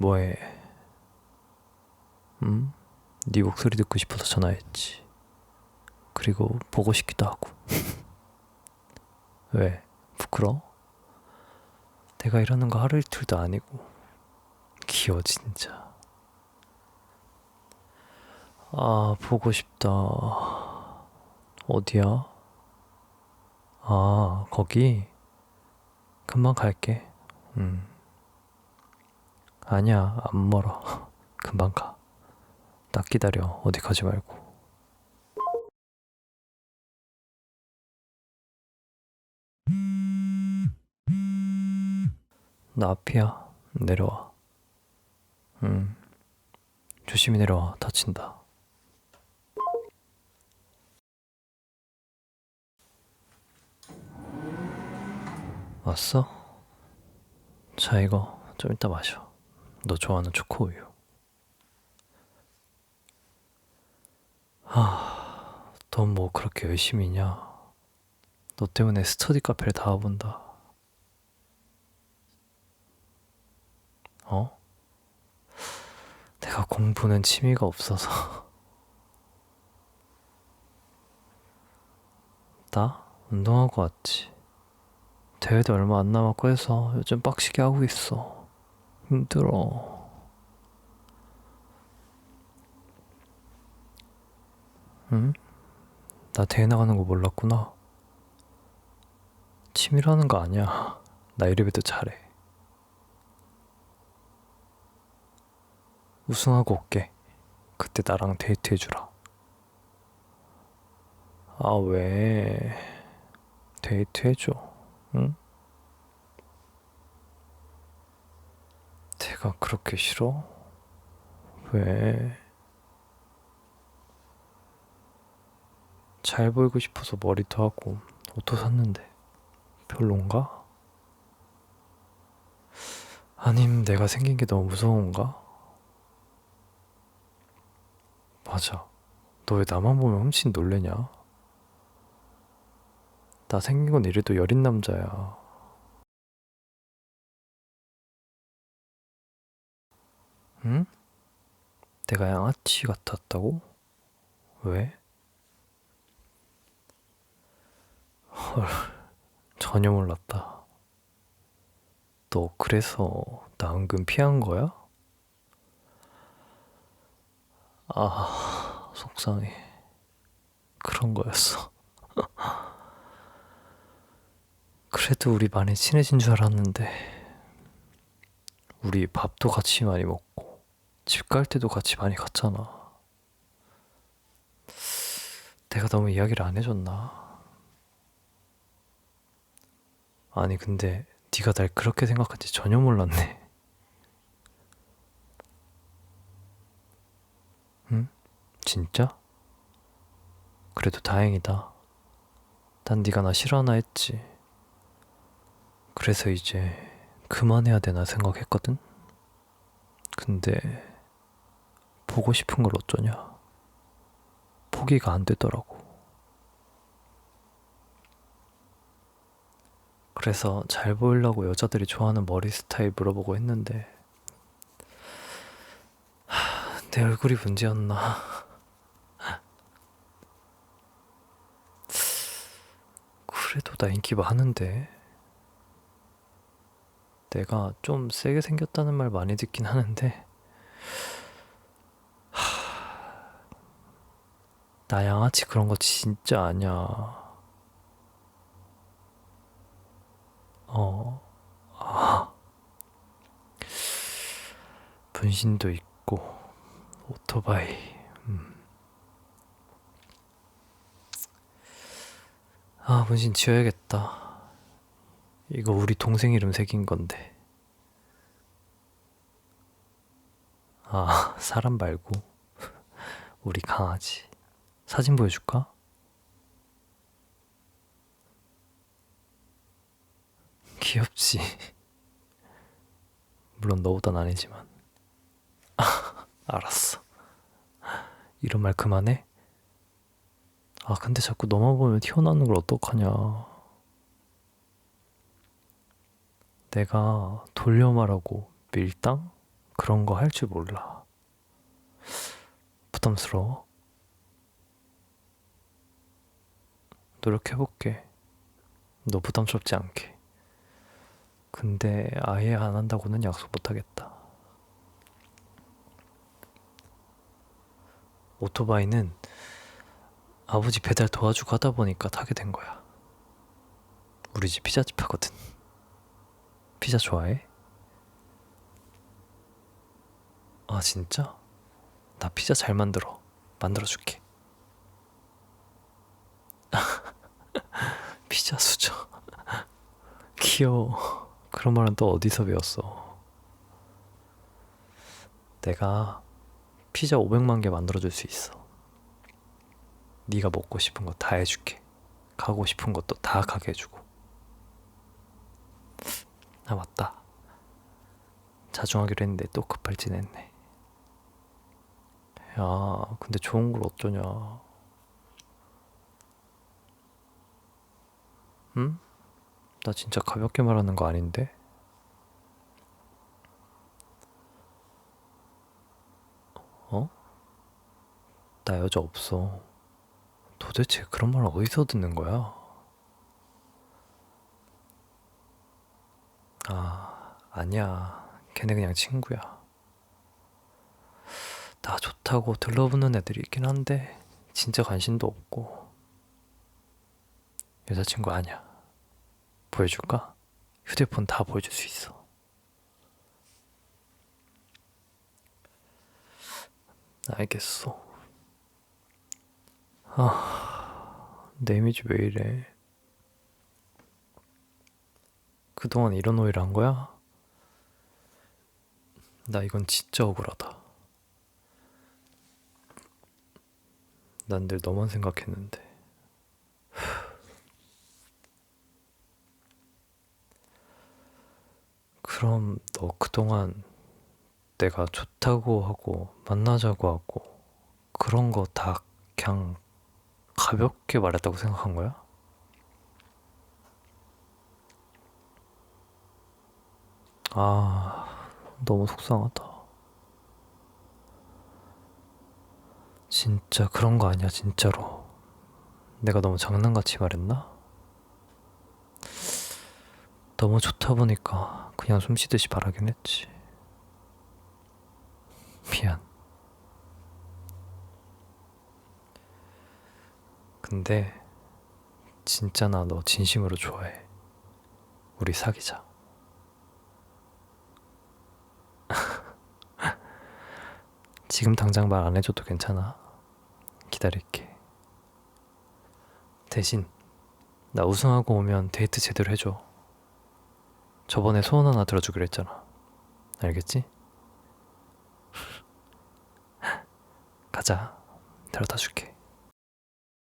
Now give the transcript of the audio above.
뭐해? 응? 네 목소리 듣고 싶어서 전화했지. 그리고 보고 싶기도 하고. 왜? 부끄러? 내가 이러는 거 하루 이틀도 아니고. 귀여워 진짜. 아 보고 싶다. 어디야? 아 거기. 금방 갈게. 음. 아니야 안 멀어. 금방 가. 딱 기다려. 어디 가지 말고. 나 앞이야. 내려와. 응. 조심히 내려와. 다친다. 왔어? 자, 이거 좀 이따 마셔. 너 좋아하는 초코우유. 하, 넌뭐 그렇게 열심히냐? 너 때문에 스터디 카페를 다 와본다. 어? 내가 공부는 취미가 없어서. 나? 운동하고 왔지. 대회도 얼마 안 남았고 해서 요즘 빡시게 하고 있어. 힘들어. 응? 나 대회 나가는 거 몰랐구나. 취미라는 거 아니야. 나 이래봬도 잘해. 우승하고 올게. 그때 나랑 데이트 해주라. 아, 왜? 데이트 해줘. 응? 내가 그렇게 싫어? 왜? 잘 보이고 싶어서 머리도 하고 옷도 샀는데 별론가? 아님 내가 생긴 게 너무 무서운가? 맞아. 너 왜 나만 보면 훔친 놀래냐? 나 생긴 건 이래도 여린 남자야. 응? 내가 양아치 같았다고? 왜? 헐, 전혀 몰랐다. 너 그래서 나 은근 피한 거야? 아, 속상해. 그런 거였어. 그래도 우리 많이 친해진 줄 알았는데, 우리 밥도 같이 많이 먹고, 집 갈 때도 같이 많이 갔잖아. 내가 너무 이야기를 안 해줬나? 아니, 근데 네가 날 그렇게 생각한지 전혀 몰랐네. 응? 진짜? 그래도 다행이다. 난 네가 나 싫어하나 했지. 그래서 이제 그만해야 되나 생각했거든? 근데 보고 싶은 걸 어쩌냐? 포기가 안 되더라고. 그래서 잘 보이려고 여자들이 좋아하는 머리 스타일 물어보고 했는데 하, 내 얼굴이 문제였나? 그래도 나 인기 많은데 내가 좀 세게 생겼다는 말 많이 듣긴 하는데 나 양아치 그런 거 진짜 아니야. 어, 아, 분신도 있고, 오토바이, 음. 아, 분신 지워야겠다. 이거 우리 동생 이름 새긴 건데. 아, 사람 말고, 우리 강아지. 사진 보여줄까? 귀엽지. 물론 너보단 아니지만. 알았어. 이런 말 그만해? 아, 근데 자꾸 너만 보면 튀어나오는 걸 어떡하냐. 내가 돌려 말하고 밀당? 그런 거 할 줄 몰라. 부담스러워? 노력해볼게. 너 부담스럽지 않게. 근데 아예 안 한다고는 약속 못 하겠다. 오토바이는 아버지 배달 도와주고 하다 보니까 타게 된 거야. 우리 집 피자집 하거든. 피자 좋아해? 아, 진짜? 나 피자 잘 만들어. 만들어줄게. 피자 수저. 귀여워. 그런 말은 또 어디서 배웠어? 내가 피자 500만 개 만들어줄 수 있어. 네가 먹고 싶은 거 다 해줄게. 가고 싶은 것도 다 가게 해주고. 아 맞다. 자중 하기로 했는데 또 급발진했네. 야, 근데 좋은 걸 어쩌냐? 응? 나 진짜 가볍게 말하는 거 아닌데? 어? 나 여자 없어. 도대체 그런 말 어디서 듣는 거야? 아, 아니야. 걔네 그냥 친구야. 나 좋다고 들러붙는 애들이 있긴 한데, 진짜 관심도 없고. 여자친구 아니야. 보여줄까? 휴대폰 다 보여줄 수 있어. 알겠어. 아, 내 이미지 왜 이래? 그동안 이런 오해를 한 거야? 나 이건 진짜 억울하다. 난 늘 너만 생각했는데. 그럼 너 그동안 내가 좋다고 하고 만나자고 하고 그런 거 다 그냥 가볍게 말했다고 생각한 거야? 아, 너무 속상하다. 진짜 그런 거 아니야, 진짜로. 내가 너무 장난같이 말했나? 너무 좋다 보니까 그냥 숨 쉬듯이 말하긴 했지. 미안. 근데 진짜 나 너 진심으로 좋아해. 우리 사귀자. 지금 당장 말 안 해줘도 괜찮아. 기다릴게. 대신 나 우승하고 오면 데이트 제대로 해줘. 저번에 소원 하나 들어주기로 했잖아. 알겠지? 가자. 데려다 줄게.